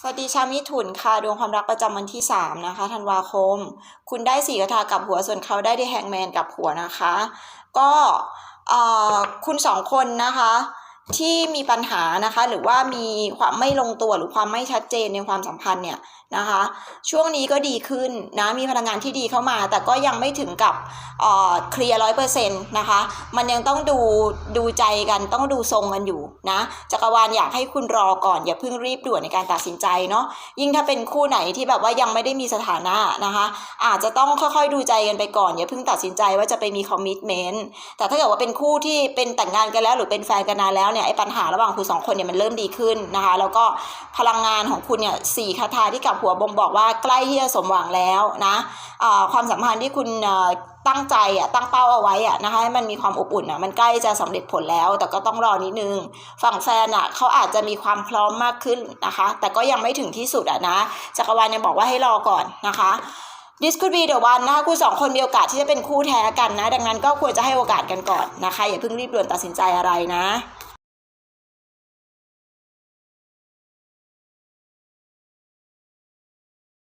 สวัสดีชาวมิถุนค่ะ ดวงความรักประจำวันที่ 3 นะคะธันวาคม คุณได้สี่กระทากับหัวส่วนเขาได้ได้แฮงแมนกับหัวนะคะ ก็เออคุณสองคนนะคะ ที่มีปัญหานะคะ หรือว่ามีความไม่ลงตัวหรือความไม่ชัดเจนในความสัมพันธ์เนี่ยนะคะ ช่วงนี้ก็ดีขึ้นนะมีพลังงานที่ดีเข้ามา แต่ก็ยังไม่ถึงกับเอ่อเคลียร์ร้อยเปอร์เซ็นต์นะคะ มันยังต้องดูดูใจกันต้องดูทรงกันอยู่นะจักรวาลอยากให้คุณรอก่อน อย่าเพิ่งรีบด่วนในการตัดสินใจเนาะยิ่งถ้าเป็นคู่ไหนที่แบบว่ายังไม่ได้มีสถานะนะคะ อาจจะต้องค่อยๆดูใจกันไปก่อน อย่าเพิ่งตัดสินใจว่าจะไปมีคอมมิชเมนต์แต่ถ้าเกิดว่าเป็นคู่ที่เป็นแต่งงานกันแล้วหรือเป็นแฟนกันนานแล้วเนี่ยไอ้ปัญหาระหว่างคุณสองคนเนี่ยมันเริ่มดีขึ้นนะคะ แล้วก็พลังงานของคุณเนี่ยสี่คาถาที่กับหัวบ่งบอกว่าใกล้ที่จะสมหวังแล้วนะความสัมพันธ์ที่คุณตั้งใจอะตั้งเป้าเอาไว้อะนะคะให้มันมีความอบอุ่นอะมันใกล้จะสำเร็จผลแล้ว แต่ก็ต้องรอนิดนึง ฝั่งแฟนอะเขาอาจจะมีความพร้อมมากขึ้นนะคะ แต่ก็ยังไม่ถึงที่สุดอะนะจักรวาลยังบอกว่าให้รอก่อนนะคะ This could be the one นะคะคู่สองคนมีโอกาสที่จะเป็นคู่แท้กันนะ ดังนั้นก็ควรจะให้โอกาสกันก่อนนะคะ อย่าเพิ่งรีบด่วนตัดสินใจอะไรนะ